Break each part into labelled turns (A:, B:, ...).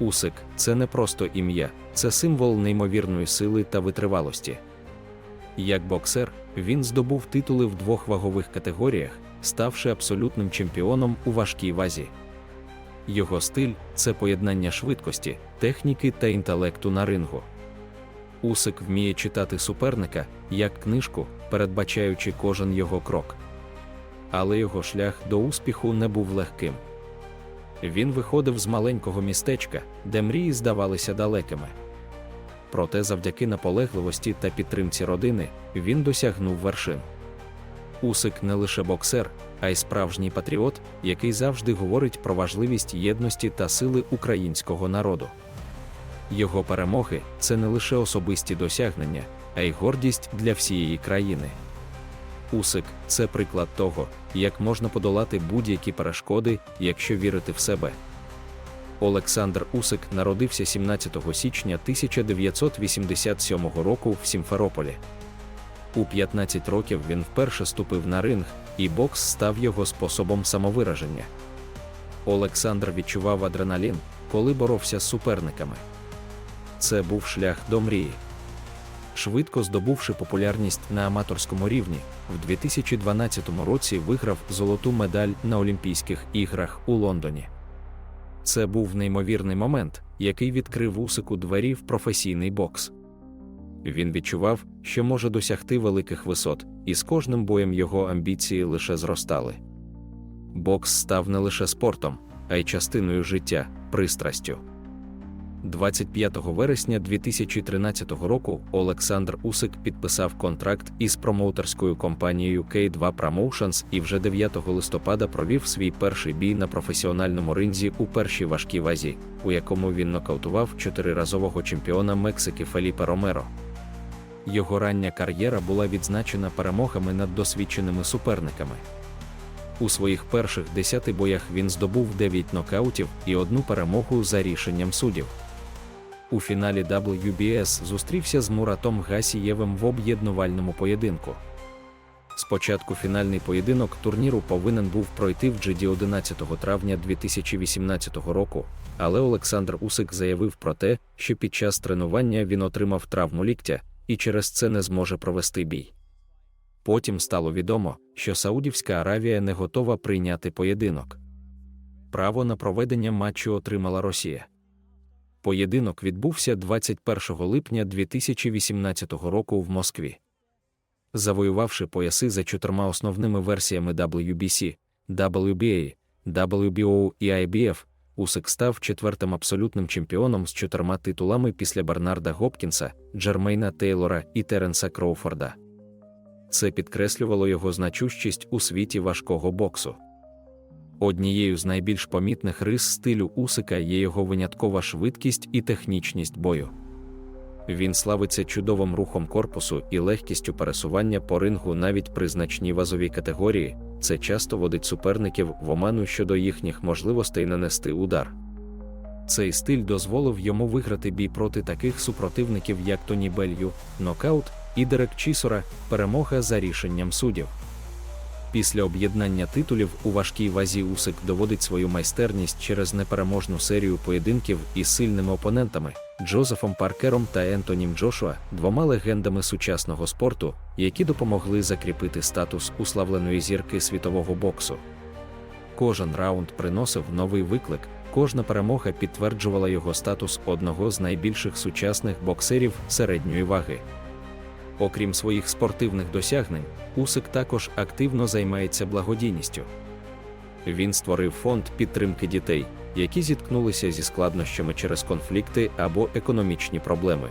A: Усик це не просто ім'я, це символ неймовірної сили та витривалості. Як боксер, він здобув титули в двох вагових категоріях, ставши абсолютним чемпіоном у важкій вазі. Його стиль це поєднання швидкості, техніки та інтелекту на рингу. Усик вміє читати суперника як книжку, передбачаючи кожен його крок. Але його шлях до успіху не був легким. Він виходив з маленького містечка, де мрії здавалися далекими. Проте, завдяки наполегливості та підтримці родини, він досягнув вершин. Усик не лише боксер, а й справжній патріот, який завжди говорить про важливість єдності та сили українського народу. Його перемоги це не лише особисті досягнення, а й гордість для всієї країни. Усик це приклад того, як можна подолати будь-які перешкоди, якщо вірити в себе. Олександр Усик народився 17 січня 1987 року в Сімферополі. У 15 років він вперше ступив на ринг, і бокс став його способом самовираження. Олександр відчував адреналін, коли боровся з суперниками. Це був шлях до мрії. Швидко здобувши популярність на аматорському рівні, в 2012 році виграв золоту медаль на Олімпійських іграх у Лондоні. Це був неймовірний момент, який відкрив Усику двері в професійний бокс. Він відчував, що може досягти великих висот, і з кожним боєм його амбіції лише зростали. Бокс став не лише спортом, а й частиною життя, пристрастю. 25 вересня 2013 року Олександр Усик підписав контракт із промоутерською компанією K2 Promotions і вже 9 листопада провів свій перший бій на професіональному ринзі у першій важкій вазі, у якому він нокаутував чотириразового чемпіона Мексики Феліпе Ромеро. Його рання кар'єра була відзначена перемогами над досвідченими суперниками. У своїх перших 10 боях він здобув 9 нокаутів і одну перемогу за рішенням суддів. У фіналі WBS зустрівся з Муратом Гасієвим в об'єднувальному поєдинку. Спочатку фінальний поєдинок турніру повинен був пройти в Джиді 11 травня 2018 року, але Олександр Усик заявив про те, що під час тренування він отримав травму ліктя і через це не зможе провести бій. Потім стало відомо, що Саудівська Аравія не готова прийняти поєдинок. Право на проведення матчу отримала Росія. Поєдинок відбувся 21 липня 2018 року в Москві. Завоювавши пояси за чотирма основними версіями WBC, WBA, WBO і IBF, Усик став четвертим абсолютним чемпіоном з чотирма титулами після Бернарда Гопкінса, Джермейна Тейлора і Теренса Кроуфорда. Це підкреслювало його значущість у світі важкого боксу. Однією з найбільш помітних рис стилю Усика є його виняткова швидкість і технічність бою. Він славиться чудовим рухом корпусу і легкістю пересування по рингу навіть при значній вазовій категорії, це часто водить суперників в оману щодо їхніх можливостей нанести удар. Цей стиль дозволив йому виграти бій проти таких супротивників, як Тоні Белью, нокаут і Дерек Чісора, перемога за рішенням суддів. Після об'єднання титулів у важкій вазі Усик доводить свою майстерність через непереможну серію поєдинків із сильними опонентами Джозефом Паркером та Ентонім Джошуа, двома легендами сучасного спорту, які допомогли закріпити статус уславленої зірки світового боксу. Кожен раунд приносив новий виклик, кожна перемога підтверджувала його статус одного з найбільших сучасних боксерів середньої ваги. Окрім своїх спортивних досягнень, Усик також активно займається благодійністю. Він створив фонд підтримки дітей, які зіткнулися зі складнощами через конфлікти або економічні проблеми.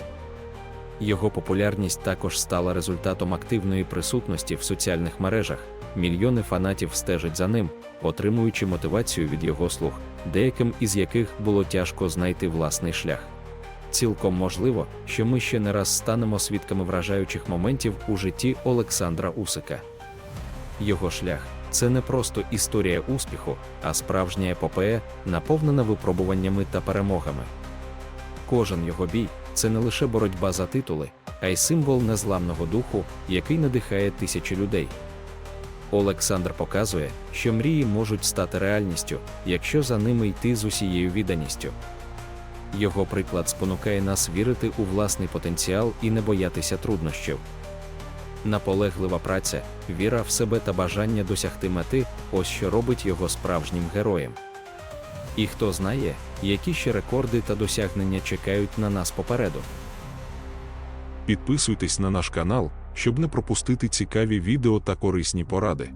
A: Його популярність також стала результатом активної присутності в соціальних мережах. Мільйони фанатів стежать за ним, отримуючи мотивацію від його слуг, деяким із яких було тяжко знайти власний шлях. Цілком можливо, що ми ще не раз станемо свідками вражаючих моментів у житті Олександра Усика. Його шлях це не просто історія успіху, а справжня епопея, наповнена випробуваннями та перемогами. Кожен його бій це не лише боротьба за титули, а й символ незламного духу, який надихає тисячі людей. Олександр показує, що мрії можуть стати реальністю, якщо за ними йти з усією відданістю. Його приклад спонукає нас вірити у власний потенціал і не боятися труднощів. Наполеглива праця, віра в себе та бажання досягти мети ось що робить його справжнім героєм. І хто знає, які ще рекорди та досягнення чекають на нас попереду.
B: Підписуйтесь на наш канал, щоб не пропустити цікаві відео та корисні поради.